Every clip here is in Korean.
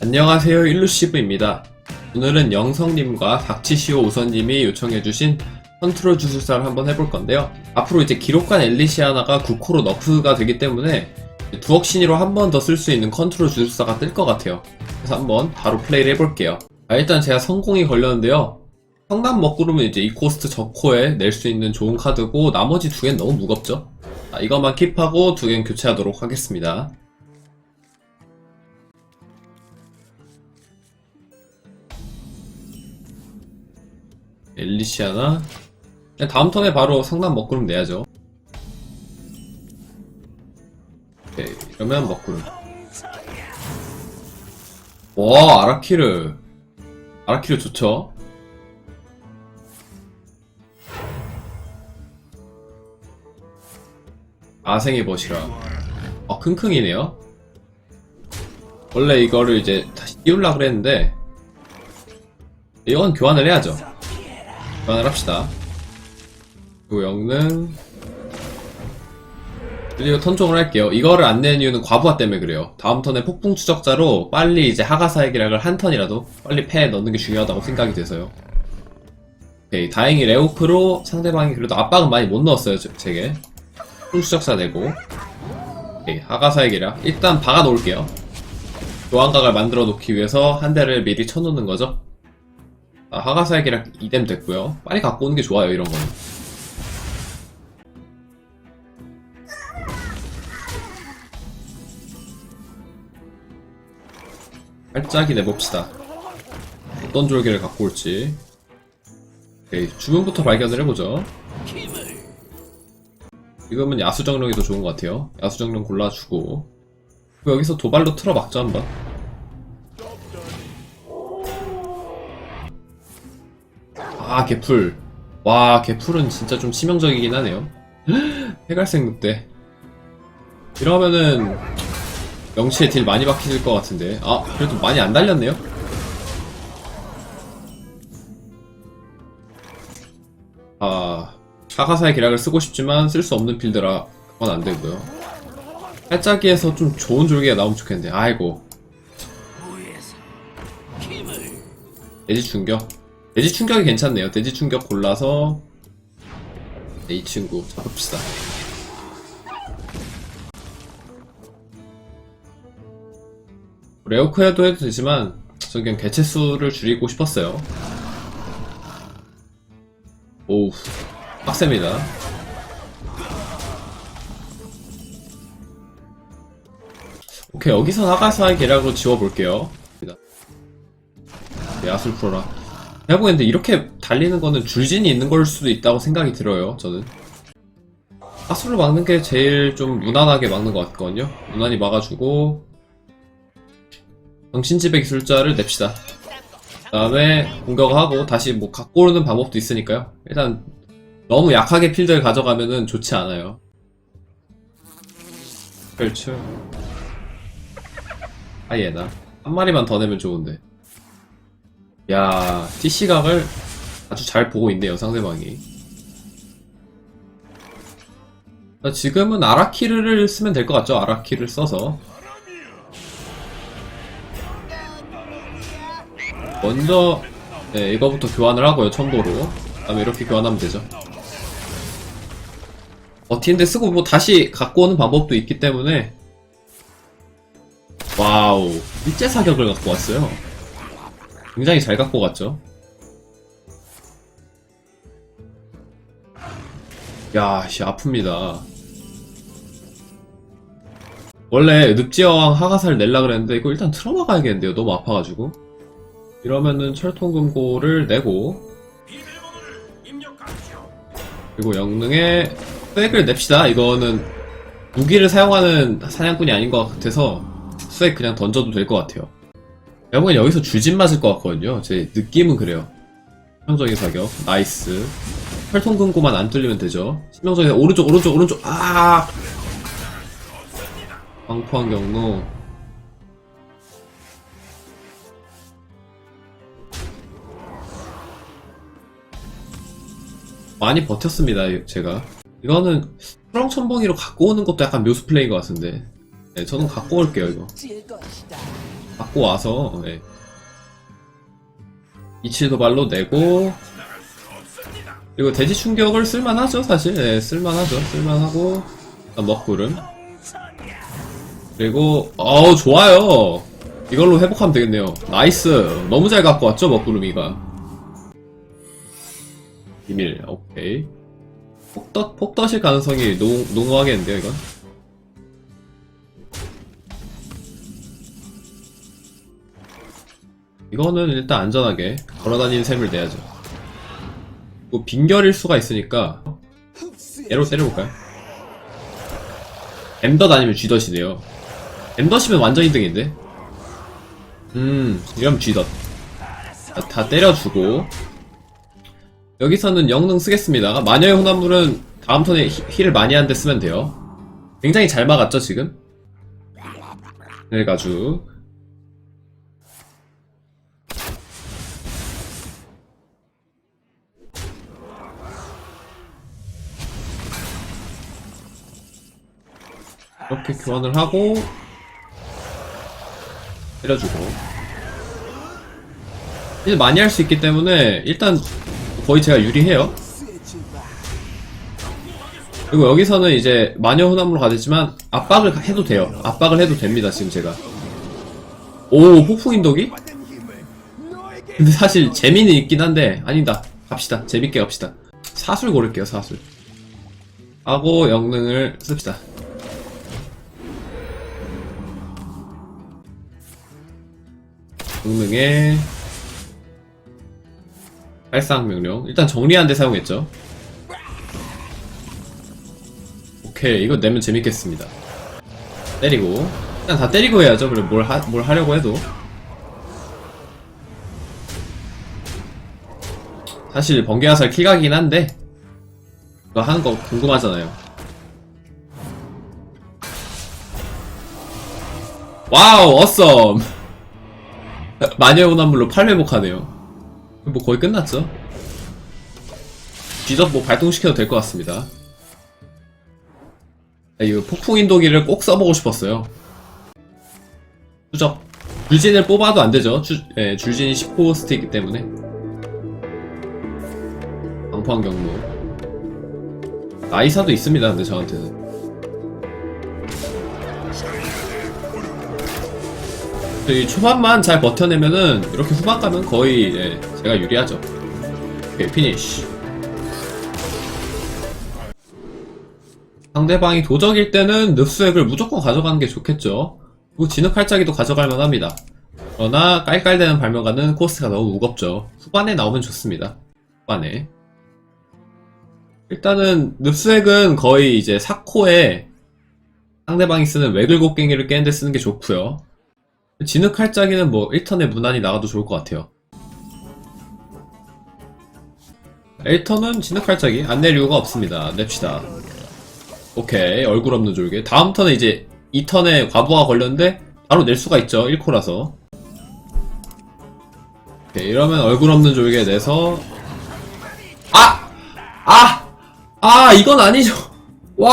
안녕하세요 일루시브입니다. 오늘은 영성님과 닥치시오 우선님이 요청해주신 컨트롤 주술사를 한번 해볼 건데요. 앞으로 이제 기록관 엘리시아나가 9코로 너프가 되기 때문에 두억 신이로 한 번 더 쓸 수 있는 컨트롤 주술사가 뜰 것 같아요. 그래서 한번 바로 플레이를 해볼게요. 아, 일단 제가 성공이 걸렸는데요. 성남 먹구름은 이제 이 코스트 저코에 낼 수 있는 좋은 카드고 나머지 두 개는 너무 무겁죠? 아, 이것만 킵하고 두 개는 교체하도록 하겠습니다. 엘리시아나 다음 턴에 바로 상남 먹구름 내야죠. 오케이 이러면 먹구름. 와 아라키르. 아라키르 좋죠? 아생의 버시라. 어 킁킁이네요? 원래 이거를 이제 다시 띄우려 그랬는데 이건 교환을 해야죠 교환을 합시다. 영능 그리고 턴종을 할게요. 이거를 안 내는 이유는 과부하 때문에 그래요. 다음 턴에 폭풍 추적자로 빨리 이제 하가사의 기락을 한 턴이라도 빨리 패에 넣는 게 중요하다고 생각이 돼서요. 오케이 다행히 레오프로 상대방이 그래도 압박은 많이 못 넣었어요 제- 제게. 폭풍 추적자 내고 오케이 하가사의 기락 일단 박아 놓을게요. 교환각을 만들어 놓기 위해서 한 대를 미리 쳐놓는 거죠. 아, 하가사역이랑 이뎀 됐고요. 빨리 갖고 오는 게 좋아요, 이런 거는. 살짝이 내봅시다. 어떤 졸개를 갖고 올지. 오케이, 주문부터 발견을 해보죠. 지금은 야수정령이 더 좋은 것 같아요. 야수정령 골라주고. 여기서 도발로 틀어막죠, 한번. 아 개풀. 와 개풀은 진짜 좀 치명적이긴 하네요. 해갈색 늑대. 이러면은 명치에 딜 많이 박히실 것 같은데. 아 그래도 많이 안 달렸네요? 아 사가사의 기락을 쓰고 싶지만 쓸 수 없는 필드라 그건 안 되고요. 살짝이에서 좀 좋은 졸개가 나오면 좋겠는데. 아이고. 돼지 충격 돼지 충격이 괜찮네요. 돼지 충격 골라서 네, 이 친구 잡읍시다. 레오크야도 해도 되지만 저 그냥 개체 수를 줄이고 싶었어요. 오우 빡셉니다. 오케이 여기서 나가사의 계략으로 지워볼게요. 야술 프로라. 내가 보기엔 이렇게 달리는 거는 줄진이 있는 걸 수도 있다고 생각이 들어요, 저는. 하수를 막는 게 제일 좀 무난하게 막는 것 같거든요. 무난히 막아주고, 정신지배 기술자를 냅시다. 그 다음에 공격하고 다시 뭐 갖고 오는 방법도 있으니까요. 일단 너무 약하게 필드를 가져가면은 좋지 않아요. 그렇죠. 아예나. 한 마리만 더 내면 좋은데. 야, TC각을 아주 잘 보고 있네요, 상대방이. 자, 지금은 아라키르를 쓰면 될 것 같죠? 아라키를 써서. 먼저, 네, 이거부터 교환을 하고요, 첨보로. 그 다음에 이렇게 교환하면 되죠. 버티는데 쓰고 뭐 다시 갖고 오는 방법도 있기 때문에. 와우, 일제 사격을 갖고 왔어요. 굉장히 잘 갖고 갔죠. 야, 씨, 아픕니다. 원래 늪지어왕 하가사를 낼라 그랬는데 이거 일단 틀어막아야겠는데요. 너무 아파가지고. 이러면은 철통금고를 내고 그리고 영능에 수액을 냅시다. 이거는 무기를 사용하는 사냥꾼이 아닌 것 같아서 수액 그냥 던져도 될 것 같아요. 여러분 여기서 주진 맞을 것 같거든요. 제 느낌은 그래요. 치명적인 사격, 나이스. 혈통 금고만 안 뚫리면 되죠. 치명적인 오른쪽, 오른쪽, 오른쪽. 아! 광포한 경로. 많이 버텼습니다, 제가. 이거는 수렁천봉이로 갖고 오는 것도 약간 묘수 플레이인 것 같은데. 네, 저는 갖고 올게요, 이거. 갖고 와서 예. 이치 도 발로 내고 그리고 대지 충격을 쓸만하죠 사실. 예, 쓸만하죠 쓸만하고. 먹구름. 그리고 어우 좋아요. 이걸로 회복하면 되겠네요. 나이스. 너무 잘 갖고 왔죠 먹구름이가. 비밀 오케이. 폭덧 폭덧일 가능성이 농, 농후하겠는데요 이건 이거는 일단 안전하게 걸어다니는 셈을 내야죠. 뭐 빈결일 수가 있으니까 얘로 때려볼까요? 엠덧 아니면 쥐덧이네요. 엠덧이면 완전 2등인데? 음 이러면 쥐덧 다, 다 때려주고. 여기서는 영능 쓰겠습니다. 마녀의 혼합물은 다음 턴에 히- 힐을 많이 한데 쓰면 돼요. 굉장히 잘 막았죠 지금? 그래가지 이렇게 교환을 하고 때려주고. 이제 많이 할 수 있기 때문에 일단 거의 제가 유리해요. 그리고 여기서는 이제 마녀 혼합으로 가겠지만 압박을 해도 돼요. 압박을 해도 됩니다 지금 제가. 오 폭풍 인도기? 근데 사실 재미는 있긴 한데 아니다. 갑시다. 재밌게 갑시다. 사술 고를게요 사술. 하고 영능을 씁시다 영능에 발상 명령. 일단 정리한 데 사용했죠? 오케이 이거 내면 재밌겠습니다. 때리고. 일단 다 때리고 해야죠. 그래 뭘, 하, 뭘 하려고 해도. 사실 번개화살 킬각이긴 한데 이거 하는 거 궁금하잖아요. 와우 어썸 마녀의 혼합물로 8회복하네요. 뭐 거의 끝났죠? 뒤접 뭐 발동시켜도 될 것 같습니다. 아, 이거 폭풍인도기를 꼭 써보고 싶었어요. 추적. 줄진을 뽑아도 안되죠? 주, 예, 줄진이 10호스트이기 때문에. 방포한 경로. 나이사도 있습니다 근데 저한테는 이 초반만 잘 버텨내면은 이렇게 후반 가면 거의 예, 제가 유리하죠. 오케이 피니쉬. 상대방이 도적일 때는 늪수액을 무조건 가져가는 게 좋겠죠. 그리고 진흙칼짜기도 가져갈 만합니다. 그러나 깔깔대는 발명가는 코스트가 너무 무겁죠. 후반에 나오면 좋습니다. 후반에. 일단은 늪수액은 거의 이제 사코에 상대방이 쓰는 외글곡갱이를 깨는데 쓰는 게 좋고요 진흙칼짜기는 뭐 1턴에 무난히 나가도 좋을 것 같아요. 1턴은 진흙칼짜기. 안 낼 이유가 없습니다. 냅시다. 오케이. 얼굴 없는 졸개. 다음 턴에 이제 2턴에 과부하 걸렸는데 바로 낼 수가 있죠. 1코라서. 오케이. 이러면 얼굴 없는 졸개 내서. 아! 아! 아 이건 아니죠. 와!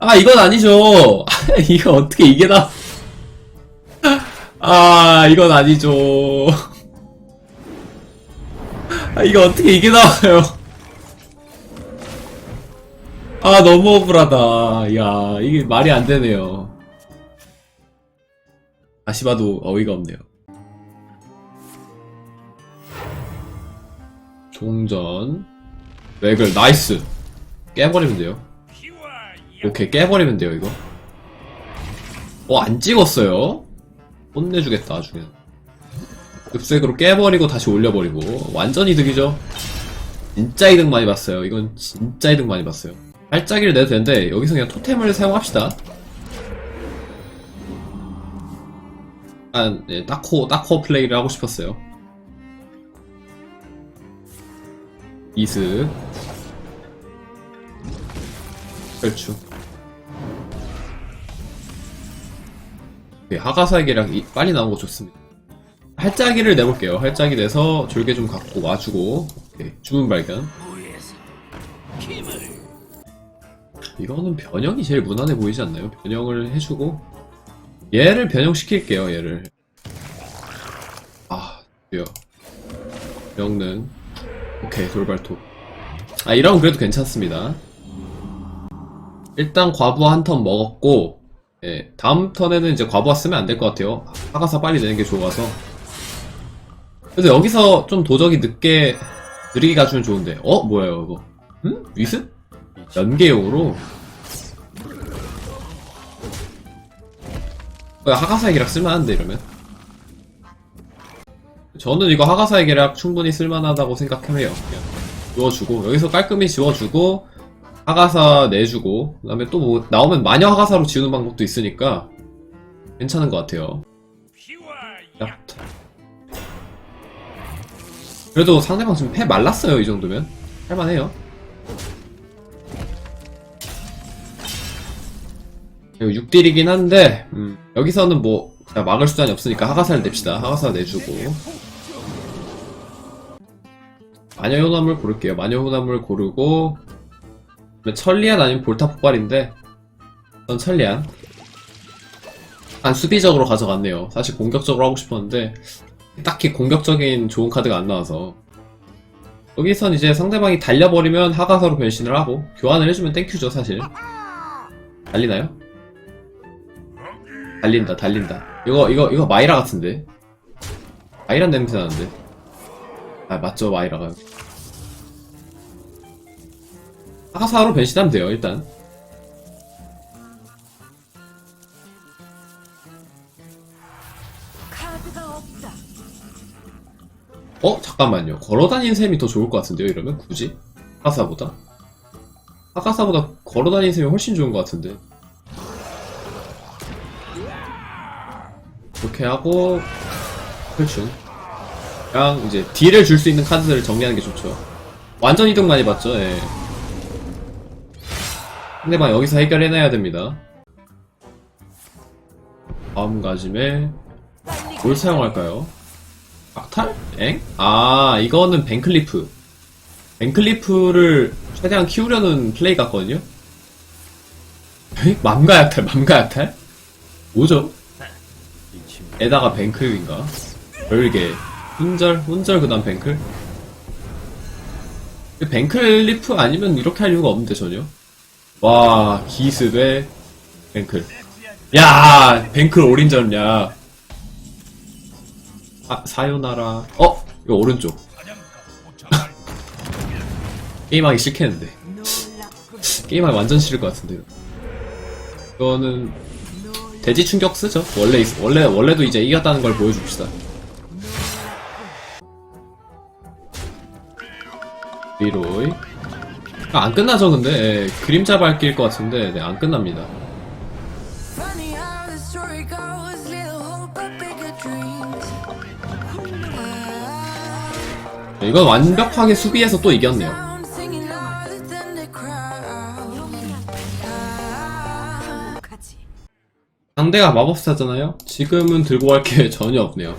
아 이건 아니죠. 이거 어떻게 이게 나 아, 이건 아니죠. 아, 이거 어떻게 이게 나와요? 아, 너무 억울하다. 야, 이게 말이 안 되네요. 다시 봐도 어이가 없네요. 종전. 맥을, 나이스. 깨버리면 돼요. 오케이, 깨버리면 돼요, 이거. 어, 안 찍었어요? 혼내주겠다 나중에. 읍색으로 깨버리고 다시 올려버리고. 완전 이득이죠? 진짜 이득 많이 봤어요. 이건 진짜 이득 많이 봤어요. 발짜기를 내도 되는데 여기서 그냥 토템을 사용합시다. 아, 네, 딱코 딱코 플레이를 하고 싶었어요. 이스. 혈축 오케이, 하가사기랑 이- 빨리 나온 거 좋습니다. 할짜기를 내볼게요. 할짜기 내서 졸개 좀 갖고 와주고 오케이, 주문 발견. 이거는 변형이 제일 무난해 보이지 않나요? 변형을 해주고 얘를 변형시킬게요. 얘를 요 영능 오케이 돌발톱 아 이러면 그래도 괜찮습니다 일단 과부하 한턴 먹었고 예, 다음 턴에는 이제 과부하 쓰면 안 될 것 같아요. 하가사 빨리 내는 게 좋아서. 그래서 여기서 좀 도적이 늦게 느리게 가주면 좋은데. 어? 뭐예요 이거? 응? 위스? 연계용으로? 어, 하가사의 계략 쓸만한데 이러면? 저는 이거 하가사의 계략 충분히 쓸만하다고 생각해요. 그냥 지워주고. 여기서 깔끔히 지워주고 하가사 내주고 그 다음에 또 뭐 나오면 마녀 하가사로 지우는 방법도 있으니까 괜찮은 것 같아요. 야. 그래도 상대방 지금 패 말랐어요 이 정도면. 할만해요. 이거 6딜이긴 한데 음, 여기서는 뭐 자, 막을 수단이 없으니까 하가사를 냅시다. 하가사 내주고. 마녀 효나물 고를게요. 마녀 효나물 고르고 천리안 아니면 볼타 폭발인데 전 천리안. 한 수비적으로 가져갔네요. 사실 공격적으로 하고 싶었는데 딱히 공격적인 좋은 카드가 안 나와서. 여기선 이제 상대방이 달려버리면 하가사로 변신을 하고 교환을 해주면 땡큐죠 사실. 달리나요? 달린다 달린다. 이거 이거 이거 마이라 같은데? 마이란 냄새 나는데? 아 맞죠 마이라가 하가사로 변신하면 돼요 일단. 어 잠깐만요. 걸어다니는 셈이 더 좋을 것 같은데요 이러면? 굳이? 하가사보다? 하가사보다 걸어다니는 셈이 훨씬 좋은 것 같은데. 이렇게 하고 펼충 그냥 이제 딜을 줄 수 있는 카드들을 정리하는 게 좋죠. 완전 이득 많이 봤죠 예. 상대방 여기서 해결해내야 됩니다 다음 가짐에 뭘 사용할까요? 악탈? 엥? 아, 이거는 벤클리프. 벤클리프를 최대한 키우려는 플레이 같거든요? 에? 맘가 약탈, 맘가 약탈? 뭐죠? 에다가 벤클인가? 별개. 훈절? 훈절 그 다음 벤클? 벤클리프 아니면 이렇게 할 이유가 없는데 전혀? 와, 기습에 벤클. 야, 벤클 올인전 야. 아, 사요나라. 어? 이거 오른쪽. 게임하기 싫겠는데. 게임하기 완전 싫을 것 같은데요. 이거는 대지 충격 쓰죠. 원래 있- 원래 원래도 이제 이겼다는 걸 보여줍시다. 아, 안 끝나죠, 근데. 예, 그림자 밝기일 것 같은데, 네, 안 끝납니다. 네, 이건 완벽하게 수비해서 또 이겼네요. 상대가 마법사잖아요? 지금은 들고 갈 게 전혀 없네요.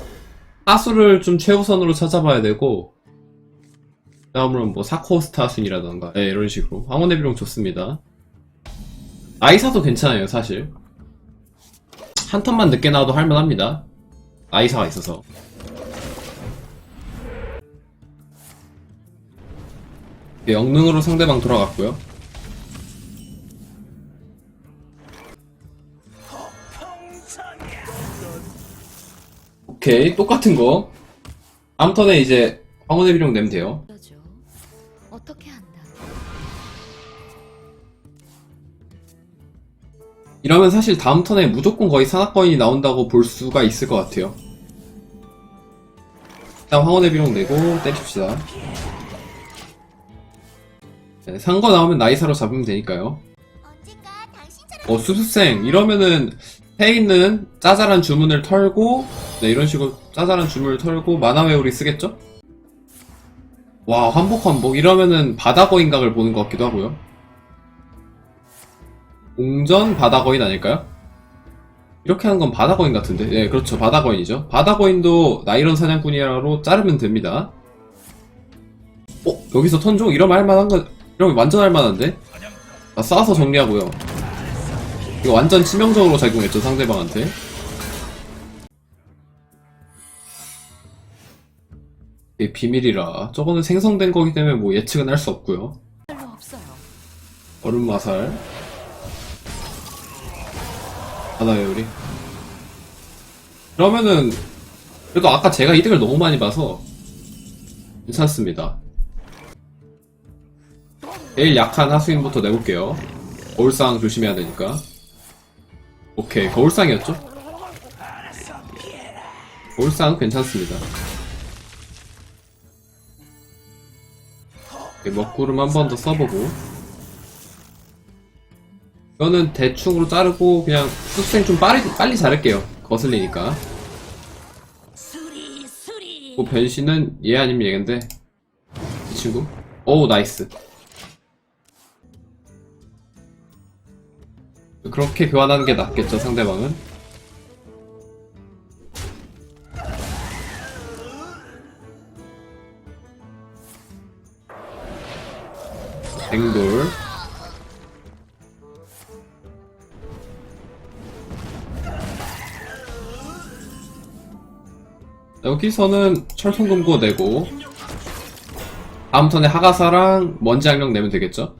하수를 좀 최우선으로 찾아봐야 되고, 다음으로는 뭐 사코스타 순이라던가, 네, 이런 식으로. 황혼의 비룡 좋습니다. 아이사도 괜찮아요, 사실. 한 턴만 늦게 나와도 할만합니다. 아이사가 있어서. 네, 영능으로 상대방 돌아갔고요. 오케이, 똑같은 거. 다음 턴에 이제 황혼의 비룡 내면 돼요. 이러면 사실 다음 턴에 무조건 거의 산악거인이 나온다고 볼 수가 있을 것 같아요. 일단 황혼의 비룡 내고 때립시다. 네, 산거 나오면 나이사로 잡으면 되니까요. 어, 수수생. 이러면은 해 있는 짜잘한 주문을 털고, 네, 이런 식으로 짜잘한 주문을 털고 만화 회오리 쓰겠죠? 와, 환복 환복. 이러면은 바다거인각을 보는 것 같기도 하고요. 공전 바다거인 아닐까요? 이렇게 하는 건 바다거인 같은데? 네, 그렇죠. 바다거인이죠. 바다거인도 나이런 사냥꾼이라로 자르면 됩니다. 어? 여기서 턴종? 이러면 할만한 거, 이러면 완전 할만한데? 나 싸서 정리하고요. 이거 완전 치명적으로 작용했죠, 상대방한테. 이게 비밀이라 저거는 생성된 거기 때문에 뭐 예측은 할 수 없고요. 얼음 마살 하나요 우리. 그러면은 그래도 아까 제가 이득을 너무 많이 봐서 괜찮습니다. 제일 약한 하수인부터 내볼게요. 거울상 조심해야 되니까. 오케이 거울상이었죠? 거울상 괜찮습니다. 먹구름 한 번 더 써보고 이거는 대충으로 자르고 그냥 수생 좀 빨리, 빨리 자를게요. 거슬리니까. 그 변신은 얘 아니면 얘인데. 이 친구? 오 나이스. 그렇게 교환하는 게 낫겠죠 상대방은? 뱅돌 여기서는 철통금고 내고 다음 턴에 하가사랑 먼지 악령 내면 되겠죠?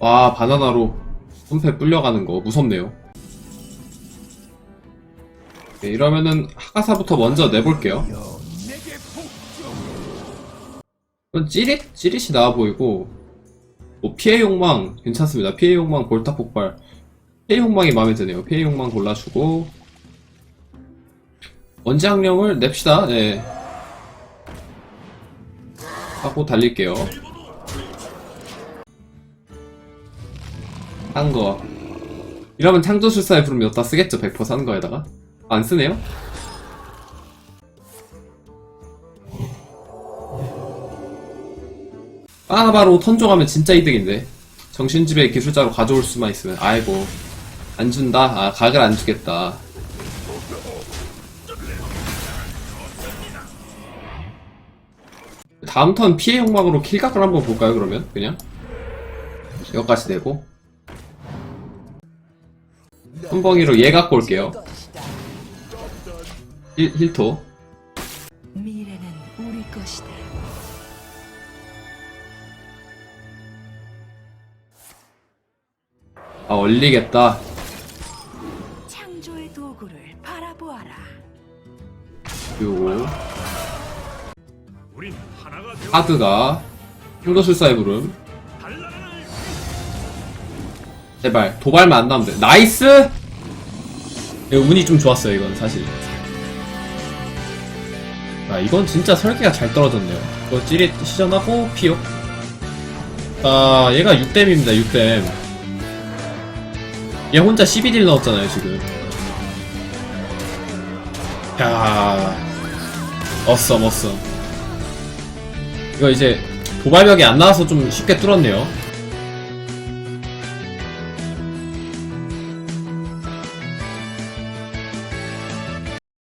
와 바나나로 손패 불려가는 거 무섭네요 네, 이러면은 하가사부터 먼저 내볼게요 찌릿? 찌릿이 나와 보이고 뭐 피해 욕망 괜찮습니다. 피해 욕망 볼타 폭발. 피해 욕망이 마음에 드네요. 피해 욕망 골라주고 원지 학령을 냅시다. 네. 하고 달릴게요. 산 거. 이러면 창조술사에 부르면 여기다 쓰겠죠. 100%산 거에다가. 안 쓰네요? 빠나바로 턴조 가면 진짜 이득인데. 정신집에 기술자로 가져올 수만 있으면 아이고 안 준다? 아 각을 안 주겠다. 다음 턴 피해 욕망으로 킬각을 한번 볼까요 그러면? 그냥? 여기까지 내고. 선봉이로 얘 갖고 올게요. 힐, 힐토 아 얼리겠다. 창조의 도구를 바라보아라. 그리고 하드가 행도술사의 부름. 제발 도발만 안 나오면 돼. 나이스! 이거 운이 좀 좋았어요 이건 사실. 아 이건 진짜 설계가 잘 떨어졌네요. 이거 찌릿 시전하고 피오 아 얘가 6댐입니다 6댐 얘 혼자 12딜 넣었잖아요 지금. 야. 어썸 어썸. 이거 이제 도발벽이 안 나와서 좀 쉽게 뚫었네요